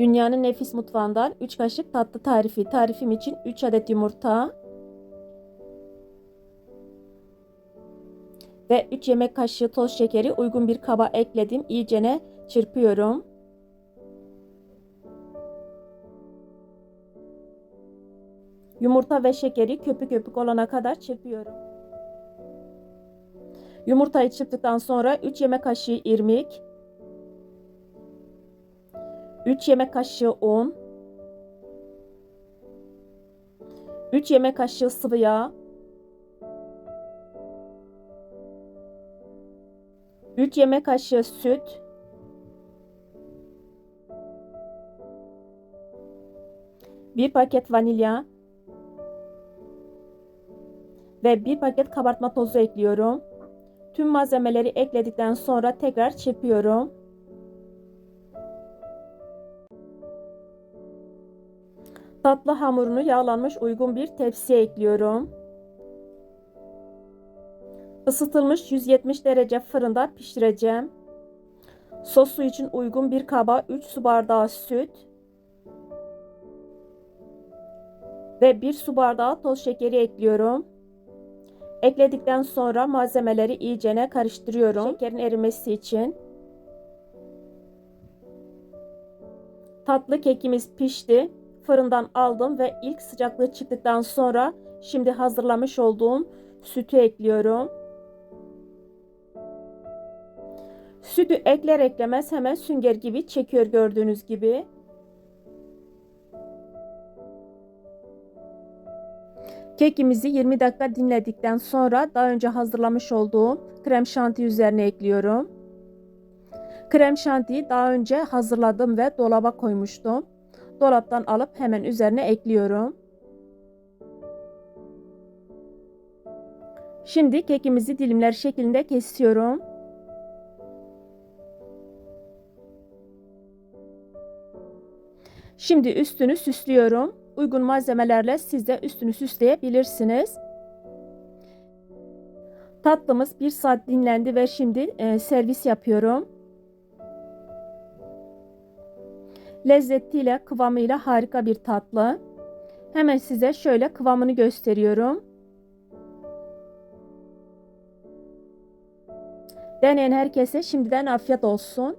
Dünyanın nefis mutfağından 3 kaşık tatlı tarifi. Tarifim için 3 adet yumurta ve 3 yemek kaşığı toz şekeri uygun bir kaba ekledim. İyicene çırpıyorum. Yumurta ve şekeri köpük köpük olana kadar çırpıyorum. Yumurtayı çırptıktan sonra 3 yemek kaşığı irmik, 3 yemek kaşığı un, 3 yemek kaşığı sıvı yağ, 3 yemek kaşığı süt, bir paket vanilya ve bir paket kabartma tozu ekliyorum. Tüm malzemeleri ekledikten sonra tekrar çırpıyorum. Tatlı hamurunu yağlanmış uygun bir tepsiye ekliyorum. Isıtılmış 170 derece fırında pişireceğim. Sosu için uygun bir kaba 3 su bardağı süt ve 1 su bardağı toz şekeri ekliyorum. Ekledikten sonra malzemeleri iyicene karıştırıyorum. Şekerin erimesi için. Tatlı kekimiz pişti. Fırından aldım ve ilk sıcaklığı çıktıktan sonra şimdi hazırlamış olduğum sütü ekliyorum. Sütü ekler eklemez hemen sünger gibi çekiyor gördüğünüz gibi. Kekimizi 20 dakika dinledikten sonra daha önce hazırlamış olduğum krem şanti üzerine ekliyorum. Krem şantiyi daha önce hazırladım ve dolaba koymuştum. Dolaptan alıp hemen üzerine ekliyorum. Şimdi kekimizi dilimler şeklinde kesiyorum. Şimdi üstünü süslüyorum. Uygun malzemelerle siz de üstünü süsleyebilirsiniz. Tatlımız bir saat dinlendi ve şimdi e, servis yapıyorum. Lezzetiyle, kıvamıyla harika bir tatlı. Hemen size şöyle kıvamını gösteriyorum. Deneyen herkese şimdiden afiyet olsun.